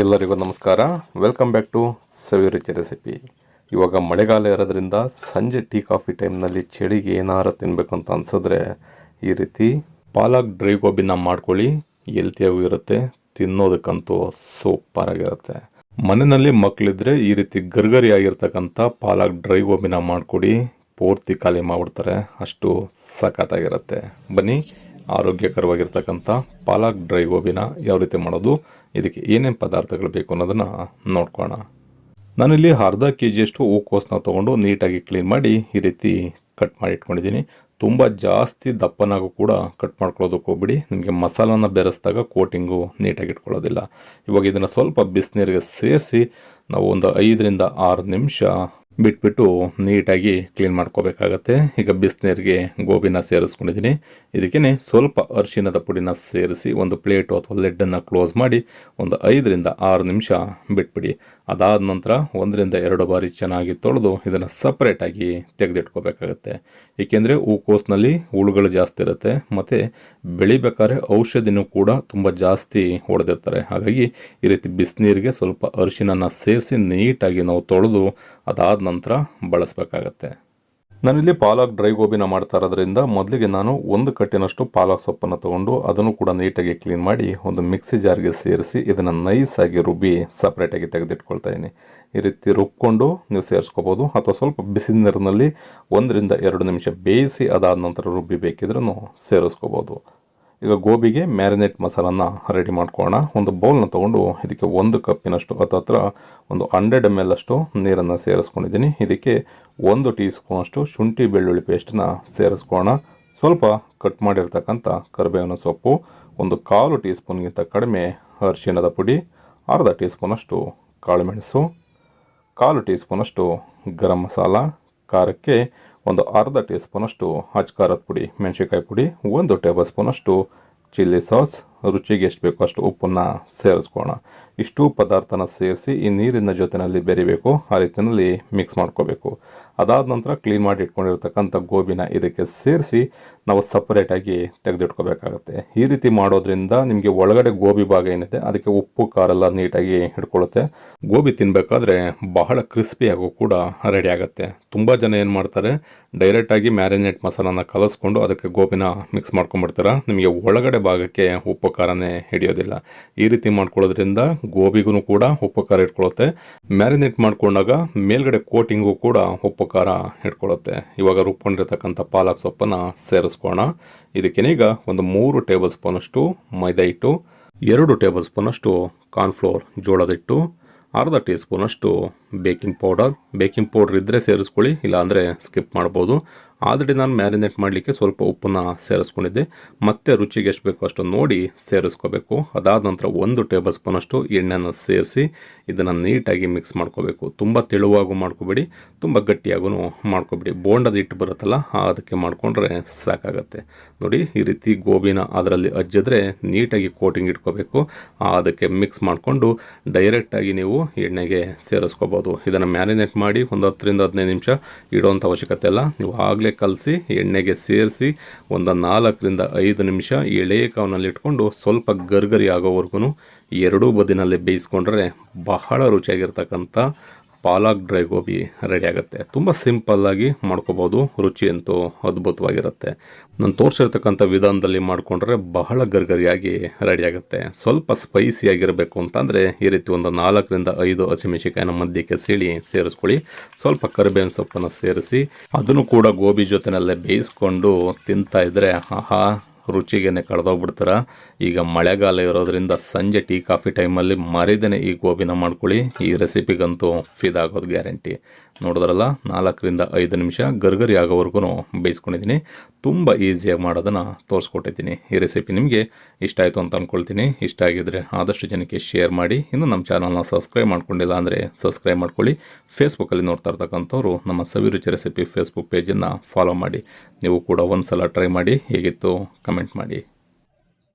ಎಲ್ಲರಿಗೂ ನಮಸ್ಕಾರ. Welcome back to Saviruchi recipe ಇವಾಗ ಮಳೆಗಾಲ ಇರೋದ್ರಿಂದ ಸಂಜೆ ಟೀ ಕಾಫಿ ಟೈಮ್ನಲ್ಲಿ ಚಳಿಗೆ ಏನಾರು ತಿನ್ನಬೇಕು ಅಂತ ಅನ್ಸಿದ್ರೆ ಈ ರೀತಿ ಪಾಲಕ್ ಡ್ರೈ ಗೋಬಿನ ಮಾಡ್ಕೊಳ್ಳಿ. ಹೆಲ್ತಿಯಾಗೂ ಇರುತ್ತೆ, ತಿನ್ನೋದಕ್ಕಂತೂ ಸೂಪರ್ ಆಗಿರುತ್ತೆ. ಮನೆಯಲ್ಲಿ ಮಕ್ಕಳಿದ್ರೆ ಈ ರೀತಿ ಗರ್ಗರಿ ಆಗಿರ್ತಕ್ಕಂಥ ಪಾಲಕ್ ಡ್ರೈ ಗೋಬಿನ ಮಾಡಿಕೊಡಿ. ಪೂರ್ತಿ ಖಾಲಿ ಮಾಡಿಬಿಡ್ತಾರೆ, ಅಷ್ಟು ಸಖತ್ತಾಗಿರುತ್ತೆ. ಬನ್ನಿ ಆರೋಗ್ಯಕರವಾಗಿರ್ತಕ್ಕಂಥ ಪಾಲಕ್ ಡ್ರೈ ಗೋಬಿನ ಯಾವ ರೀತಿ ಮಾಡೋದು, ಇದಕ್ಕೆ ಏನೇನು ಪದಾರ್ಥಗಳು ಬೇಕು ಅನ್ನೋದನ್ನು ನೋಡ್ಕೋಣ ನಾನಿಲ್ಲಿ ಅರ್ಧ ಕೆ ಜಿಯಷ್ಟು ಹೂಕೋಸನ್ನ ತೊಗೊಂಡು ನೀಟಾಗಿ ಕ್ಲೀನ್ ಮಾಡಿ ಈ ರೀತಿ ಕಟ್ ಮಾಡಿ ಇಟ್ಕೊಂಡಿದ್ದೀನಿ. ತುಂಬ ಜಾಸ್ತಿ ದಪ್ಪನಾಗೂ ಕೂಡ ಕಟ್ ಮಾಡ್ಕೊಳ್ಳೋದಕ್ಕೆ ಹೋಗ್ಬಿಡಿ. ನಿಮಗೆ ಮಸಾಲನ ಬೆರೆಸಿದಾಗ ಕೋಟಿಂಗು ನೀಟಾಗಿ ಇಟ್ಕೊಳ್ಳೋದಿಲ್ಲ. ಇವಾಗ ಇದನ್ನು ಸ್ವಲ್ಪ ಬಿಸಿನೀರಿಗೆ ಸೇರಿಸಿ ನಾವು ಒಂದು ಐದರಿಂದ ಆರು ನಿಮಿಷ ಬಿಟ್ಬಿಟ್ಟು ನೀಟಾಗಿ ಕ್ಲೀನ್ ಮಾಡ್ಕೋಬೇಕಾಗತ್ತೆ. ಈಗ ಬಿಸಿನೀರಿಗೆ ಗೋಬಿನ ಸೇರಿಸ್ಕೊಂಡಿದ್ದೀನಿ. ಇದಕ್ಕೇ ಸ್ವಲ್ಪ ಅರಿಶಿನದ ಪುಡಿನ ಸೇರಿಸಿ ಒಂದು ಪ್ಲೇಟು ಅಥವಾ ಲೆಡ್ಡನ್ನು ಕ್ಲೋಸ್ ಮಾಡಿ ಒಂದು ಐದರಿಂದ ಆರು ನಿಮಿಷ ಬಿಟ್ಬಿಡಿ. ಅದಾದ ನಂತರ ಒಂದರಿಂದ ಎರಡು ಬಾರಿ ಚೆನ್ನಾಗಿ ತೊಳೆದು ಇದನ್ನು ಸಪ್ರೇಟಾಗಿ ತೆಗೆದಿಟ್ಕೋಬೇಕಾಗತ್ತೆ. ಏಕೆಂದರೆ ಹೂಕೋಸ್ನಲ್ಲಿ ಹುಳುಗಳು ಜಾಸ್ತಿ ಇರುತ್ತೆ, ಮತ್ತು ಬೆಳಿಬೇಕಾದ್ರೆ ಔಷಧಿನೂ ಕೂಡ ತುಂಬ ಜಾಸ್ತಿ ಹೊಡೆದಿರ್ತಾರೆ. ಹಾಗಾಗಿ ಈ ರೀತಿ ಬಿಸಿನೀರಿಗೆ ಸ್ವಲ್ಪ ಅರಿಶಿನನ ಸೇರಿಸಿ ನೀಟಾಗಿ ನಾವು ತೊಳೆದು ಅದಾದ ನಂತರ ಬಳಸಬೇಕಾಗತ್ತೆ. ನಾನಿಲ್ಲಿ ಪಾಲಕ್ ಡ್ರೈ ಗೋಬಿನ ಮಾಡ್ತಾ ಇರೋದ್ರಿಂದ ಮೊದಲಿಗೆ ನಾನು ಒಂದು ಕಟ್ಟಿನಷ್ಟು ಪಾಲಕ್ ಸೊಪ್ಪನ್ನು ತಗೊಂಡು ಅದನ್ನು ಕೂಡ ನೀಟಾಗಿ ಕ್ಲೀನ್ ಮಾಡಿ ಒಂದು ಮಿಕ್ಸಿ ಜಾರ್ಗೆ ಸೇರಿಸಿ ಇದನ್ನು ನೈಸಾಗಿ ರುಬ್ಬಿ ಸಪ್ರೇಟಾಗಿ ತೆಗೆದಿಟ್ಕೊಳ್ತಾ ಇದ್ದೀನಿ. ಈ ರೀತಿ ರುಬ್ಕೊಂಡು ನೀವು ಸೇರಿಸ್ಕೋಬೋದು. ಅಥವಾ ಸ್ವಲ್ಪ ಬಿಸಿ ನೀರಿನಲ್ಲಿ ಒಂದರಿಂದ ಎರಡು ನಿಮಿಷ ಬೇಯಿಸಿ ಅದಾದ ನಂತರ ರುಬ್ಬಿ ಬೇಕಿದ್ರೂ ಸೇರಿಸ್ಕೋಬೋದು. ಈಗ ಗೋಬಿಗೆ ಮ್ಯಾರಿನೇಟ್ ಮಸಾಲನ್ನ ರೆಡಿ ಮಾಡ್ಕೊಳ್ಳೋಣ. ಒಂದು ಬೌಲ್ನ ತೊಗೊಂಡು ಇದಕ್ಕೆ ಒಂದು ಕಪ್ಪಿನಷ್ಟು ಹತ್ರ ಒಂದು ಹಂಡ್ರೆಡ್ ಎಂ ಎಲ್ ಅಷ್ಟು ನೀರನ್ನು ಸೇರಿಸ್ಕೊಂಡಿದ್ದೀನಿ. ಇದಕ್ಕೆ ಒಂದು ಟೀ ಸ್ಪೂನಷ್ಟು ಶುಂಠಿ ಬೆಳ್ಳುಳ್ಳಿ ಪೇಸ್ಟನ್ನ ಸೇರಿಸ್ಕೊಳ್ಳೋಣ. ಸ್ವಲ್ಪ ಕಟ್ ಮಾಡಿರ್ತಕ್ಕಂಥ ಕರಿಬೇವಿನ ಸೊಪ್ಪು, ಒಂದು ಕಾಲು ಟೀ ಸ್ಪೂನ್ಗಿಂತ ಕಡಿಮೆ ಅರಿಶಿಣದ ಪುಡಿ, ಅರ್ಧ ಟೀ ಸ್ಪೂನಷ್ಟು ಕಾಳುಮೆಣಸು, ಕಾಲು ಟೀ ಸ್ಪೂನಷ್ಟು ಗರಂ ಮಸಾಲ, ಖಾರಕ್ಕೆ ಒಂದು ಅರ್ಧ ಟೀ ಸ್ಪೂನಷ್ಟು ಖಾರದ ಪುಡಿ ಮೆಣಸಿನ್ಕಾಯಿ ಪುಡಿ ಒಂದು ಟೇಬಲ್ ಸ್ಪೂನಷ್ಟು ಚಿಲ್ಲಿ ಸಾಸ್ ರುಚಿಗೆ ಎಷ್ಟು ಬೇಕೋ ಅಷ್ಟು ಉಪ್ಪನ್ನು ಸೇರಿಸ್ಕೋಣ ಇಷ್ಟು ಪದಾರ್ಥನ ಸೇರಿಸಿ ಈ ನೀರಿನ ಜೊತೆಯಲ್ಲಿ ಬೆರಿಬೇಕು, ಆ ರೀತಿಯಲ್ಲಿ ಮಿಕ್ಸ್ ಮಾಡ್ಕೋಬೇಕು. ಅದಾದ ನಂತರ ಕ್ಲೀನ್ ಮಾಡಿ ಇಟ್ಕೊಂಡಿರ್ತಕ್ಕಂಥ ಗೋಬಿನ ಇದಕ್ಕೆ ಸೇರಿಸಿ ನಾವು ಸಪ್ರೇಟಾಗಿ ತೆಗೆದಿಟ್ಕೋಬೇಕಾಗತ್ತೆ. ಈ ರೀತಿ ಮಾಡೋದ್ರಿಂದ ನಿಮಗೆ ಒಳಗಡೆ ಗೋಬಿ ಭಾಗ ಏನಿದೆ, ಅದಕ್ಕೆ ಉಪ್ಪು ಖಾರೆಲ್ಲ ನೀಟಾಗಿ ಹಿಡ್ಕೊಳ್ಳುತ್ತೆ. ಗೋಬಿ ತಿನ್ನಬೇಕಾದ್ರೆ ಬಹಳ ಕ್ರಿಸ್ಪಿಯಾಗೂ ಕೂಡ ರೆಡಿ ಆಗುತ್ತೆ. ತುಂಬ ಜನ ಏನು ಮಾಡ್ತಾರೆ ಡೈರೆಕ್ಟಾಗಿ ಮ್ಯಾರಿನೇಟ್ ಮಸಾಲಾನ ಕಲಸ್ಕೊಂಡು ಅದಕ್ಕೆ ಗೋಬಿನ ಮಿಕ್ಸ್ ಮಾಡ್ಕೊಂಡ್ಬಿಡ್ತಾರೆ? ನಿಮಗೆ ಒಳಗಡೆ ಭಾಗಕ್ಕೆ ಉಪ್ಪು ಖಾರನೇ ಹಿಡಿಯೋದಿಲ್ಲ. ಈ ರೀತಿ ಮಾಡ್ಕೊಳ್ಳೋದ್ರಿಂದ ಗೋಬಿಗೂ ಕೂಡ ಉಪ್ಪು ಖಾರ ಮ್ಯಾರಿನೇಟ್ ಮಾಡ್ಕೊಂಡಾಗ ಮೇಲ್ಗಡೆ ಕೋಟಿಂಗು ಕೂಡ ಉಪ್ಪು ಖಾರ ಹಿಡ್ಕೊಳ್ಳುತ್ತೆ ಇವಾಗ ರುಬ್ಕೊಂಡಿರ್ತಕ್ಕಂಥ ಪಾಲಕ್ ಸೊಪ್ಪನ್ನು ಸೇರಿಸ್ಕೋಣ ಇದಕ್ಕೇನೀಗ ಒಂದು ಮೂರು ಟೇಬಲ್ ಸ್ಪೂನಷ್ಟು ಮೈದಾ ಹಿಟ್ಟು, ಎರಡು ಟೇಬಲ್ ಸ್ಪೂನಷ್ಟು ಕಾರ್ನ್ಫ್ಲೋರ್ ಜೋಳದ ಹಿಟ್ಟು, ಅರ್ಧ ಟೀ ಸ್ಪೂನಷ್ಟು ಬೇಕಿಂಗ್ ಪೌಡರ್. ಬೇಕಿಂಗ್ ಪೌಡ್ರ್ ಇದ್ದರೆ ಸೇರಿಸ್ಕೊಳ್ಳಿ, ಇಲ್ಲಾಂದರೆ ಸ್ಕಿಪ್ ಮಾಡ್ಬೋದು. ಆಲ್ರೆಡಿ ನಾನು ಮ್ಯಾರಿನೇಟ್ ಮಾಡಲಿಕ್ಕೆ ಸ್ವಲ್ಪ ಉಪ್ಪನ್ನು ಸೇರಿಸ್ಕೊಂಡಿದ್ದೆ. ಮತ್ತೆ ರುಚಿಗೆ ಎಷ್ಟು ಬೇಕೋ ಅಷ್ಟು ನೋಡಿ ಸೇರಿಸ್ಕೋಬೇಕು. ಅದಾದ ನಂತರ ಒಂದು ಟೇಬಲ್ ಸ್ಪೂನಷ್ಟು ಎಣ್ಣೆನ ಸೇರಿಸಿ ಇದನ್ನು ನೀಟಾಗಿ ಮಿಕ್ಸ್ ಮಾಡ್ಕೋಬೇಕು. ತುಂಬ ತೆಳುವಾಗೂ ಮಾಡ್ಕೋಬೇಡಿ, ತುಂಬ ಗಟ್ಟಿಯಾಗೂ ಮಾಡ್ಕೋಬೇಡಿ. ಬೋಂಡದ ಹಿಟ್ಟು ಬರುತ್ತಲ್ಲ ಅದಕ್ಕೆ ಮಾಡಿಕೊಂಡ್ರೆ ಸಾಕಾಗತ್ತೆ. ನೋಡಿ, ಈ ರೀತಿ ಗೋಬಿನ ಅದರಲ್ಲಿ ಅಜ್ಜಿದ್ರೆ ನೀಟಾಗಿ ಕೋಟಿಂಗ್ ಇಟ್ಕೋಬೇಕು. ಅದಕ್ಕೆ ಮಿಕ್ಸ್ ಮಾಡಿಕೊಂಡು ಡೈರೆಕ್ಟಾಗಿ ನೀವು ಎಣ್ಣೆಗೆ ಸೇರಿಸ್ಕೋಬೋದು. ಇದನ್ನು ಮ್ಯಾರಿನೇಟ್ ಮಾಡಿ ಒಂದು ಹತ್ತರಿಂದ ಹದಿನೈದು ನಿಮಿಷ ಇಡೋವಂಥ ಅವಶ್ಯಕತೆ ಇಲ್ಲ. ನೀವು ಆಗಲೇ ಕಲಸಿ, ಎಣ್ಣೆಗೆ ಸೇರಿಸಿ ಒಂದು ನಾಲ್ಕರಿಂದ ಐದು ನಿಮಿಷ ಎಳೆ ಕಾವಿನಲ್ಲಿ ಇಟ್ಕೊಂಡು ಸ್ವಲ್ಪ ಗರ್ಗರಿ ಆಗೋವರೆಗೂ ಎರಡೂ ಬದಿನಲ್ಲಿ ಬೇಯಿಸ್ಕೊಂಡ್ರೆ ಬಹಳ ರುಚಿಯಾಗಿರ್ತಕ್ಕಂಥ ಪಾಲಕ್ ಡ್ರೈ ಗೋಬಿ ರೆಡಿ ಆಗುತ್ತೆ. ತುಂಬ ಸಿಂಪಲ್ಲಾಗಿ ಮಾಡ್ಕೋಬೋದು. ರುಚಿ ಅಂತೂ ಅದ್ಭುತವಾಗಿರುತ್ತೆ. ನಾನು ತೋರಿಸಿರ್ತಕ್ಕಂಥ ವಿಧಾನದಲ್ಲಿ ಮಾಡಿಕೊಂಡ್ರೆ ಬಹಳ ಗರ್ಗರಿಯಾಗಿ ರೆಡಿ ಆಗುತ್ತೆ. ಸ್ವಲ್ಪ ಸ್ಪೈಸಿಯಾಗಿರಬೇಕು ಅಂತಂದರೆ ಈ ರೀತಿ ಒಂದು ನಾಲ್ಕರಿಂದ ಐದು ಹಸಿಮೆಣಸಿಕಾಯಿನ ಮಧ್ಯಕ್ಕೆ ಸೀಳಿ ಸೇರಿಸ್ಕೊಳ್ಳಿ. ಸ್ವಲ್ಪ ಕರಿಬೇವಿನ ಸೊಪ್ಪನ್ನು ಸೇರಿಸಿ, ಅದನ್ನು ಕೂಡ ಗೋಬಿ ಜೊತೆನಲ್ಲೇ ಬೇಯಿಸ್ಕೊಂಡು ತಿಂತಾ ಇದ್ದರೆ ಆಹಾ ರುಚಿಗೆ ಕಳೆದೋಗ್ಬಿಡ್ತಾರೆ? ಈಗ ಮಳೆಗಾಲ ಇರೋದ್ರಿಂದ ಸಂಜೆ ಟೀ, ಕಾಫಿ ಟೈಮಲ್ಲಿ ಮರಿದೇನೆ ಈ ಗೋಬಿನ ಮಾಡ್ಕೊಳ್ಳಿ. ಈ ರೆಸಿಪಿಗಂತೂ ಫಿದಾಗೋದು ಗ್ಯಾರಂಟಿ. ನೋಡಿದ್ರಲ್ಲ, ನಾಲ್ಕರಿಂದ ಐದು ನಿಮಿಷ ಗರ್ಗರಿ ಆಗೋವರೆಗೂ ಬೇಯಿಸ್ಕೊಂಡಿದ್ದೀನಿ. ತುಂಬ ಈಸಿಯಾಗಿ ಮಾಡೋದನ್ನು ತೋರಿಸ್ಕೊಟ್ಟಿದ್ದೀನಿ. ಈ ರೆಸಿಪಿ ನಿಮಗೆ ಇಷ್ಟ ಆಯಿತು ಅಂತ ಅಂದ್ಕೊಳ್ತೀನಿ ಇಷ್ಟ ಆಗಿದ್ದರೆ ಆದಷ್ಟು ಜನಕ್ಕೆ ಶೇರ್ ಮಾಡಿ. ಇನ್ನು ನಮ್ಮ ಚಾನಲ್ನ ಸಬ್ಸ್ಕ್ರೈಬ್ ಮಾಡ್ಕೊಂಡಿಲ್ಲ ಅಂದರೆ ಸಬ್ಸ್ಕ್ರೈಬ್ ಮಾಡ್ಕೊಳ್ಳಿ. ಫೇಸ್ಬುಕ್ಕಲ್ಲಿ ನೋಡ್ತಾ ಇರ್ತಕ್ಕಂಥವ್ರು ನಮ್ಮ ಸವಿರುಚಿ ರೆಸಿಪಿ ಫೇಸ್ಬುಕ್ ಪೇಜನ್ನು ಫಾಲೋ ಮಾಡಿ. ನೀವು ಕೂಡ ಒಂದು ಸಲ ಟ್ರೈ ಮಾಡಿ. ಹೇಗಿತ್ತು? ಕಮೆಂಟ್ ಮಾಡಿ.